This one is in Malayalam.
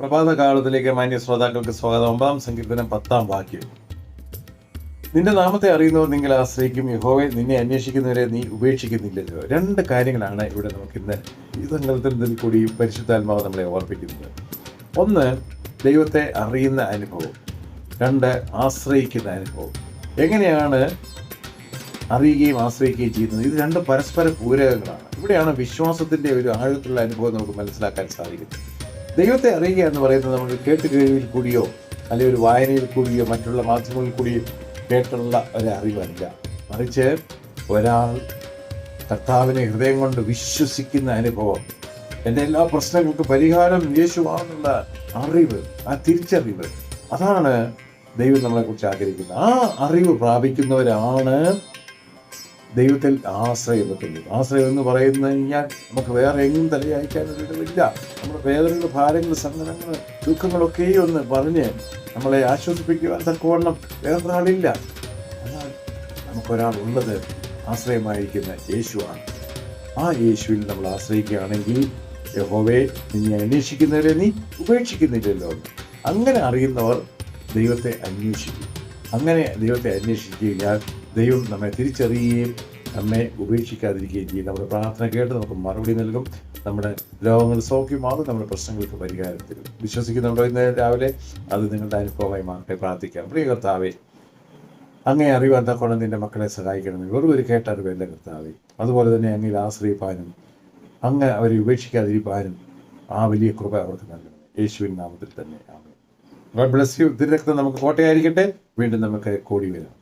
പ്രഭാത കാലത്തിലേക്ക് മാന്യ ശ്രോതാക്കൾക്ക് സ്വാഗതം. ഒമ്പതാം സങ്കീർത്തനം പത്താം വാക്യം. നിന്റെ നാമത്തെ അറിയുന്നവർ നിങ്ങൾ ആശ്രയിക്കും. യഹോവെ നിന്നെ അന്വേഷിക്കുന്നവരെ നീ ഉപേക്ഷിക്കുന്നില്ലല്ലോ. രണ്ട് കാര്യങ്ങളാണ് ഇവിടെ നമുക്ക് ഇന്ന് ഈ സങ്കല്പത്തിൽ കൂടി പരിശുദ്ധാത്മാവ് നമ്മളെ ഓർപ്പിക്കുന്നത്. ഒന്ന് ദൈവത്തെ അറിയുന്ന അനുഭവം. രണ്ട് ആശ്രയിക്കുന്ന അനുഭവം. എങ്ങനെയാണ് അറിയുകയും ആശ്രയിക്കുകയും ചെയ്യുന്നത്? ഇത് രണ്ട് പരസ്പര പൂരകങ്ങളാണ്. ഇവിടെയാണ് വിശ്വാസത്തിന്റെ ഒരു ആഴത്തിലുള്ള അനുഭവം നമുക്ക് മനസ്സിലാക്കാൻ സാധിക്കുന്നത്. ദൈവത്തെ അറിയുക എന്ന് പറയുന്നത് നമ്മൾ കേട്ട് കേൾവിയിൽ കൂടിയോ അല്ലെങ്കിൽ ഒരു വായനയിൽ കൂടിയോ മറ്റുള്ള മാധ്യമങ്ങളിൽ കൂടിയോ കേട്ടുള്ള ഒരു അറിവല്ല. മറിച്ച് ഒരാൾ കർത്താവിനെ ഹൃദയം കൊണ്ട് വിശ്വസിക്കുന്ന അനുഭവം എന്റെ എല്ലാ പ്രശ്നങ്ങൾക്കും പരിഹാരം യേശുവാണെന്നുള്ള അറിവ് ആ തിരിച്ചറിവ് അതാണ് ദൈവം നമ്മളെ കുറിച്ച് ആഗ്രഹിക്കുന്നത്. ആ അറിവ് പ്രാപിക്കുന്നവരാണ് ദൈവത്തിൽ ആശ്രയം വെക്കുന്നു. ആശ്രയം എന്ന് പറയുന്നത് കഴിഞ്ഞാൽ നമുക്ക് വേറെ എങ്ങും തലയായിക്കാനൊരിടമില്ല. നമ്മുടെ വേദനകൾ ഭാരങ്ങൾ സങ്കടങ്ങൾ ദുഃഖങ്ങളൊക്കെ ഒന്ന് പറഞ്ഞ് നമ്മളെ ആശ്വസിപ്പിക്കുവാൻ തക്കവണ്ണം വേറെ ആളില്ല. എന്നാൽ നമുക്കൊരാൾ ഉള്ളത് ആശ്രയമായിരിക്കുന്ന യേശുവാണ്. ആ യേശുവിൽ നമ്മൾ ആശ്രയിക്കുകയാണെങ്കിൽ യഹോവേ നീ അന്വേഷിക്കുന്നവരെ നീ ഉപേക്ഷിക്കുന്നില്ലല്ലോ. അങ്ങനെ അറിയുന്നവർ ദൈവത്തെ അന്വേഷിക്കും. അങ്ങനെ ദൈവത്തെ അന്വേഷിക്കുകയും ഞാൻ ദൈവം നമ്മെ തിരിച്ചറിയുകയും നമ്മെ ഉപേക്ഷിക്കാതിരിക്കുകയും ചെയ്യും. നമ്മുടെ പ്രാർത്ഥന കേട്ട് നമുക്ക് മറുപടി നൽകും. നമ്മുടെ രോഗങ്ങൾ സൗഖ്യമാകും. നമ്മുടെ പ്രശ്നങ്ങൾക്ക് പരിഹാരം തരും. വിശ്വസിക്കുന്നുണ്ടോ ഇന്ന് രാവിലെ? അത് നിങ്ങളുടെ അനുഭവമായി മാറട്ടെ. പ്രാർത്ഥിക്കാം. പ്രിയ കർത്താവേ അങ്ങേ അറിവാൻ തക്കോണം നിന്റെ മക്കളെ സഹായിക്കണമേ. വെറും ഒരു എന്റെ കർത്താവേ. അതുപോലെ തന്നെ അങ്ങയിൽ ആശ്രയിപ്പാനും അങ്ങ് അവരെ ഉപേക്ഷിക്കാതിരിക്കാനും ആ വലിയ കൃപ അവർക്ക് നൽകണം യേശുവിൻ നാമത്തിൽ തന്നെ. ഗോഡ് ബ്ലസ് യു ഇതിരക്തം നമുക്ക് കോട്ടയായിരിക്കട്ടെ. വീണ്ടും നമുക്ക് കൂടി വരാം.